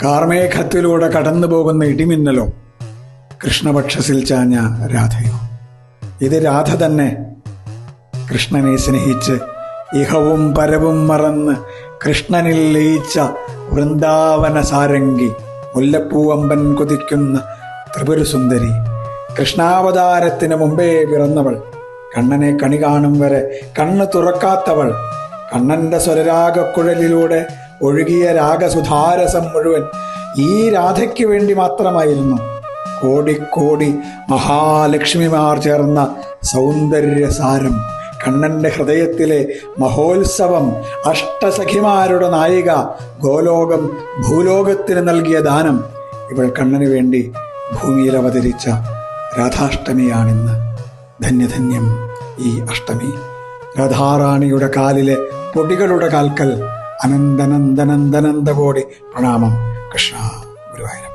കാർമേഘത്തിലൂടെ കടന്നു പോകുന്ന ഇടിമിന്നലോ കൃഷ്ണപക്ഷസിൽ ചാഞ്ഞ രാധയോ? ഇത് രാധ തന്നെ കൃഷ്ണനെ സ്നേഹിച്ച് ഇഹവും പരവും മറന്ന് കൃഷ്ണനിൽ ലയിച്ച വൃന്ദാവന സാരംഗി മുല്ലപ്പൂവമ്പൻ കൊതിക്കുന്ന ത്രിപുരസുന്ദരി കൃഷ്ണാവതാരത്തിന് മുമ്പേ പിറന്നവൾ. കണ്ണനെ കണി കാണും വരെ കണ്ണ് തുറക്കാത്തവൾ. കണ്ണന്റെ സ്വരരാഗക്കുഴലിലൂടെ ഒഴുകിയ രാഗസുധാരസം മുഴുവൻ ഈ രാധയ്ക്ക് വേണ്ടി മാത്രമായിരുന്നു. കോടിക്കോടി മഹാലക്ഷ്മിമാർ ചേർന്ന സൗന്ദര്യസാരം കണ്ണന്റെ ഹൃദയത്തിലെ മഹോത്സവം അഷ്ടസഖിമാരുടെ നായിക ഗോലോകം ഭൂലോകത്തിന് നൽകിയ ദാനം ഇവൾ കണ്ണന് വേണ്ടി ഭൂമിയിൽ അവതരിച്ച രാധാഷ്ടമിയാണിന്ന്. ധന്യധന്യം ഈ അഷ്ടമി. രാധാറാണിയുടെ കാലിലെ പൊടികളുടെ കാൽക്കൽ അനന്തനന്ദനന്ദനന്ദ കോടി പ്രണാമം. കൃഷ്ണ ഗുരുവായൂരം